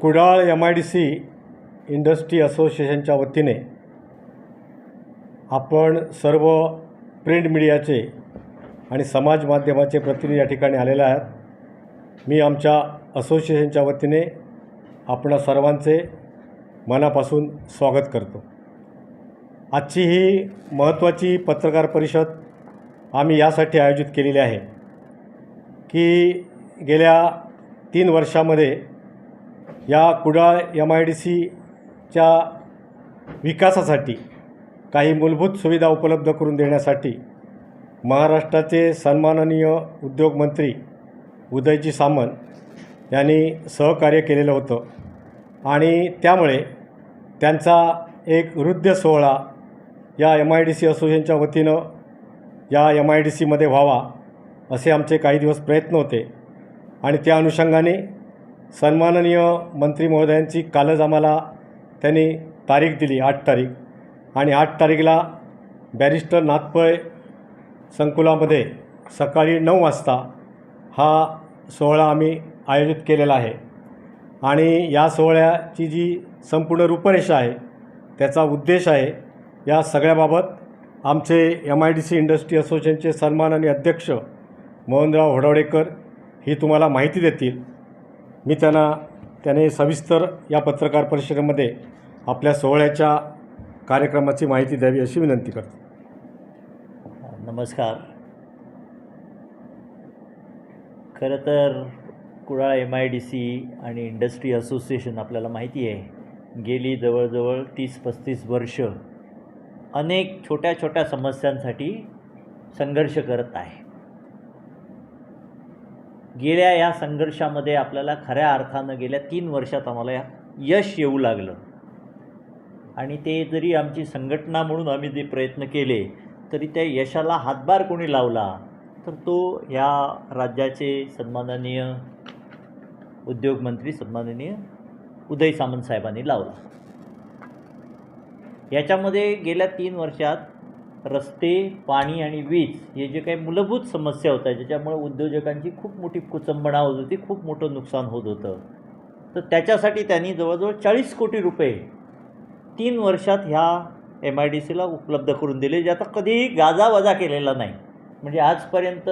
Kudal M I D C industry असोसिएशनच्या वतीने आपण सर्व प्रिंट मीडियाचे आणि समाज माध्यमाचे प्रतिनिधी या ठिकाणी आलेले आहेत. मी आमच्या असोसिएशनच्या वतीने आपणा सर्वांचे मनापासून स्वागत करतो. आजची ही महत्त्वाची पत्रकार परिषद आम्ही यासाठी आयोजित केलेली आहे की गेल्या तीन वर्षामध्ये या कुडाळ एम आय डी सीच्या विकासासाठी काही मूलभूत सुविधा उपलब्ध करून देण्यासाठी महाराष्ट्राचे सन्माननीय उद्योगमंत्री उदयजी सामंत यांनी सहकार्य केलेलं होतं. आणि त्यामुळे त्यांचा एक वृद्ध सोहळा या एम आय डी सी असोसिएशनच्या वतीनं या एम आय डी सीमध्ये व्हावा असे आमचे काही दिवस प्रयत्न होते. आणि त्या अनुषंगाने सन्माननीय मंत्री महोदयांची कालच आम्हाला त्यांनी तारीख दिली आठ तारीख. आणि आठ तारीखला बॅरिस्टर नाथपय संकुलामध्ये सकाळी नऊ वाजता हा सोहळा आम्ही आयोजित केलेला आहे. आणि या सोहळ्याची जी संपूर्ण रूपरेषा आहे त्याचा उद्देश आहे या सगळ्याबाबत आमचे M I D C industry असोसिएशनचे सन्माननीय अध्यक्ष मोहनराव होडवडेकर ही तुम्हाला माहिती देतील. मी त्यांना त्याने सविस्तर या पत्रकार परिषदेमध्ये आपल्या सोहळ्याच्या कार्यक्रमाची माहिती द्यावी अशी विनंती करतो. नमस्कार. खरं तर Kudal M I D C आणि इंडस्ट्री असोसिएशन आपल्याला माहिती आहे गेली जवळजवळ तीस पस्तीस वर्ष अनेक छोट्या छोट्या समस्यांसाठी संघर्ष करत आहे. गेल्या या संघर्षामध्ये आपल्याला खऱ्या अर्थानं गेल्या तीन वर्षात आम्हाला या यश येऊ लागलं. आणि ते जरी आमची संघटना म्हणून आम्ही जे प्रयत्न केले तरी त्या यशाला हातभार कोणी लावला तर तो ह्या राज्याचे सन्माननीय उद्योगमंत्री सन्माननीय उदय सामंत साहेबांनी लावला. याच्यामध्ये गेल्या तीन वर्षात रस्ते पाणी आणि वीज हे जे काही मूलभूत समस्या होत्या ज्याच्यामुळे उद्योजकांची खूप मोठी कुचंबणा होत होती खूप मोठं नुकसान होत होतं. तर त्याच्यासाठी त्यांनी जवळजवळ चाळीस कोटी रुपये तीन वर्षात ह्या एम आय डी सीला उपलब्ध करून दिले ज्याचा कधीही गाजावाजा केलेला नाही. म्हणजे आजपर्यंत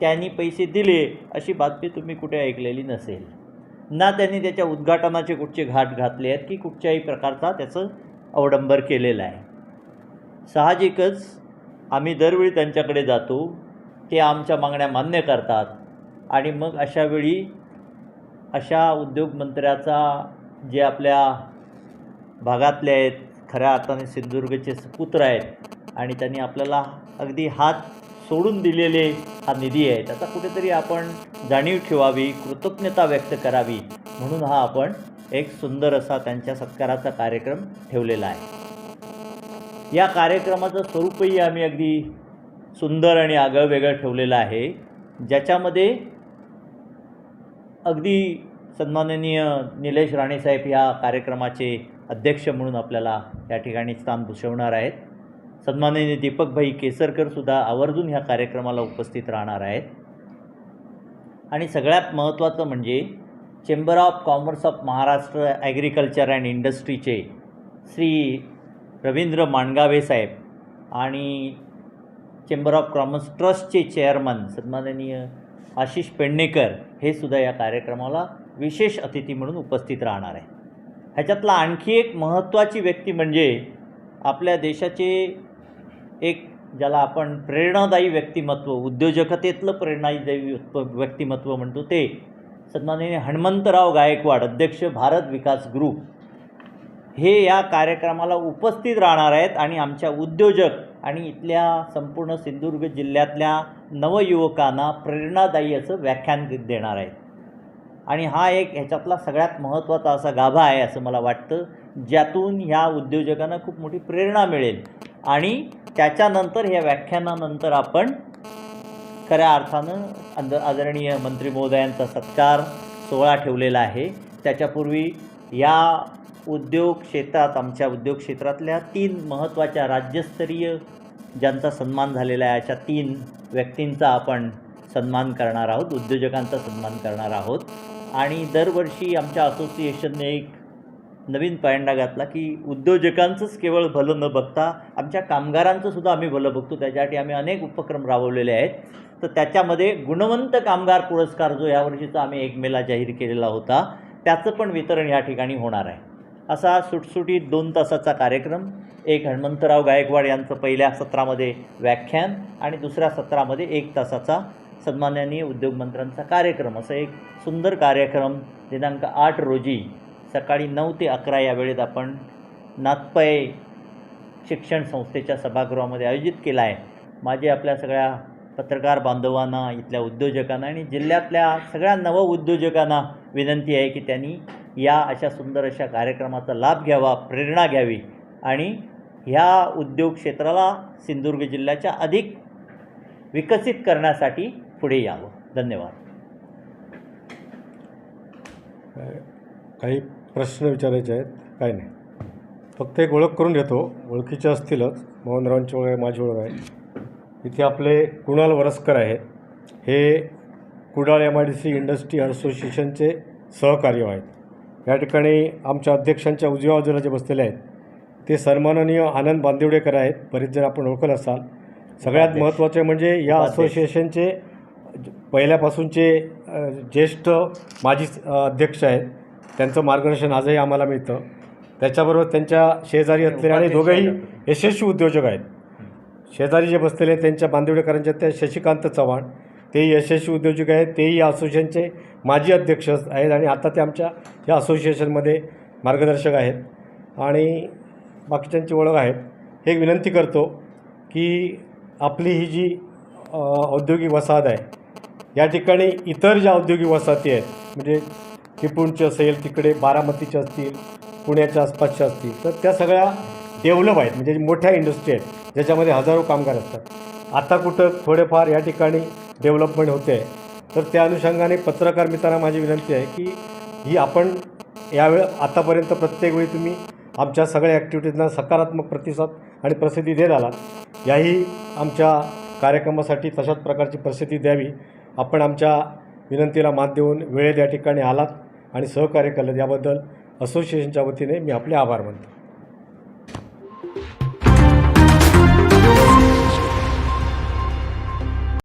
त्यांनी पैसे दिले अशी बातमी तुम्ही कुठे ऐकलेली नसेल. ना त्यांनी त्याच्या उद्घाटनाचे कुठचे घाट घातले आहेत की कुठच्याही प्रकारचा त्याचं अवडंबर केलेलं आहे. साहजिकच आम्ही दरवेळी त्यांच्याकडे जातो ते आमच्या मागण्या मान्य करतात आणि मग अशावेळी अशा उद्योगमंत्र्याचा जे आपल्या भागातले आहेत खऱ्या अर्थाने सिंधुदुर्गचे पुत्र आहेत आणि त्यांनी आपल्याला अगदी हात सोडून दिलेले हा निधी आहे त्याचा कुठेतरी आपण जाणीव ठेवावी कृतज्ञता व्यक्त करावी म्हणून हा आपण एक सुंदर असा त्यांच्या सत्काराचा कार्यक्रम ठेवलेला आहे. या कार्यक्रमाचं स्वरूपही आम्ही अगदी सुंदर आणि आगळं वेगळं ठेवलेलं आहे. ज्याच्यामध्ये अगदी सन्माननीय निलेश राणेसाहेब या कार्यक्रमाचे अध्यक्ष म्हणून आपल्याला या ठिकाणी स्थान भूषवणार आहेत. सन्माननीय दीपकभाई केसरकरसुद्धा आवर्जून ह्या कार्यक्रमाला उपस्थित राहणार आहेत. आणि सगळ्यात महत्त्वाचं म्हणजे chamber of commerce of Maharashtra agriculture and इंडस्ट्रीचे Shri Ravindra Mandgave साहेब आणि चेंबर ऑफ कॉमर्स ट्रस्टचे चेअरमन सन्माननीय आशिष पेडणेकर हे सुद्धा या कार्यक्रमाला विशेष अतिथी म्हणून उपस्थित राहणार आहे ह्याच्यातला आणखी एक महत्त्वाची व्यक्ती म्हणजे आपल्या देशाचे एक ज्याला आपण प्रेरणादायी व्यक्तिमत्व उद्योजकतेतलं प्रेरणादायी व्यक्तिमत्व म्हणतो ते सन्माननीय हनुमंतराव गायकवाड अध्यक्ष भारत विकास ग्रुप. हे या कार्यक्रमाला उपस्थित राहणार आहेत आणि आमच्या उद्योजक आणि इथल्या संपूर्ण सिंधुदुर्ग जिल्ह्यातल्या नवयुवकांना प्रेरणादायी असं व्याख्यान देणार आहेत. आणि हा एक ह्याच्यातला सगळ्यात महत्त्वाचा असा गाभा आहे असं मला वाटतं ज्यातून ह्या उद्योजकांना खूप मोठी प्रेरणा मिळेल. आणि त्याच्यानंतर ह्या व्याख्यानानंतर आपण खऱ्या अर्थानं अंद आदरणीय मंत्री महोदयांचा सत्कार सोहळा ठेवलेला आहे. त्याच्यापूर्वी या उद्योग क्षेत्रात आमच्या उद्योग क्षेत्रातल्या तीन महत्त्वाच्या राज्यस्तरीय ज्यांचा सन्मान झालेला आहे अशा तीन व्यक्तींचा आपण सन्मान करणार आहोत उद्योजकांचा सन्मान करणार आहोत. आणि दरवर्षी आमच्या असोसिएशनने एक नवीन पायंडा घातला की उद्योजकांचंच केवळ भलं न बघता आमच्या कामगारांचं सुद्धा आम्ही भलं बघतो. त्याच्यासाठी आम्ही अनेक उपक्रम राबवलेले आहेत. तर त्याच्यामध्ये गुणवंत कामगार पुरस्कार जो यावर्षीचा आम्ही एक मेला जाहीर केलेला होता त्याचं पण वितरण या ठिकाणी होणार आहे. असा सुटसुटीत दोन तासाचा कार्यक्रम. एक हनुमंतराव गायकवाड यांचं पहिल्या सत्रामध्ये व्याख्यान आणि दुसऱ्या सत्रामध्ये एक तासाचा सन्माननीय उद्योगमंत्र्यांचा कार्यक्रम. असं एक सुंदर कार्यक्रम दिनांक आठ रोजी सकाळी नऊ ते अकरा या वेळेत आपण नाथपय शिक्षण संस्थेच्या सभागृहामध्ये आयोजित केला आहे. माझे आपल्या सगळ्या पत्रकार बांधवांना इथल्या उद्योजकांना आणि जिल्ह्यातल्या सगळ्या नवउद्योजकांना विनंती आहे की त्यांनी या अशा सुंदर अशा कार्यक्रमाचा लाभ घ्यावा प्रेरणा घ्यावी आणि ह्या उद्योग क्षेत्राला सिंधुदुर्ग जिल्ह्याच्या अधिक विकसित करण्यासाठी पुढे यावं. धन्यवाद. काही प्रश्न विचारायचे आहेत? काही नाही. फक्त एक ओळख करून घेतो. ओळखीचे असतीलच. मोहनरावांची ओळख आहे माझी ओळख आहे. इथे आपले कुणाल वरस्कर आहेत. हे Kudal M I D C industry असोसिएशनचे सहकार्य आहेत. या ठिकाणी आमच्या अध्यक्षांच्या उजव्या बाजूला जे बसलेले आहेत ते सन्माननीय आनंद बांदिवडेकर आहेत. बरेच जण आपण ओळखत असाल. सगळ्यात. महत्त्वाचे म्हणजे या. असोसिएशनचे पहिल्यापासूनचे ज्येष्ठ माजी अध्यक्ष आहेत. त्यांचं मार्गदर्शन आजही आम्हाला मिळतं. त्याच्याबरोबर त्यांच्या शेजारी असलेले आणि दोघंही. यशस्वी उद्योजक आहेत. शेजारी जे बसलेले आहेत त्यांच्या बांदिवडेकरांच्या त्या शशिकांत चव्हाण तेही यशस्वी उद्योजक आहेत तेही या असोसिएशनचे माजी अध्यक्ष आहेत आणि आता ते आमच्या या असोसिएशनमध्ये मार्गदर्शक आहेत. आणि बाकीच्यांची ओळख आहेत. हे एक विनंती करतो की आपली ही जी औद्योगिक वसाहत आहे या ठिकाणी इतर ज्या औद्योगिक वसाहती आहेत म्हणजे चिपळूणची असेल तिकडे बारामतीच्या असतील पुण्याच्या आसपासच्या असतील तर त्या सगळ्या डेव्हलप आहेत म्हणजे मोठ्या इंडस्ट्री आहेत ज्याच्यामध्ये हजारो कामगार असतात. आता कुठं थोडेफार या ठिकाणी डेव्हलपमेंट होते आहे तर त्या अनुषंगाने पत्रकार मित्रांना माझी विनंती आहे की ही आपण यावेळ आतापर्यंत प्रत्येक वेळी तुम्ही आमच्या सगळ्या ॲक्टिव्हिटीजना सकारात्मक प्रतिसाद आणि प्रसिद्धी देत आलात. याही आमच्या कार्यक्रमासाठी तशाच प्रकारची प्रसिद्धी द्यावी. आपण आमच्या विनंतीला मात देऊन वेळेत या ठिकाणी आलात आणि सहकार्य केलं याबद्दल असोसिएशनच्या वतीने मी आपले आभार मानतो.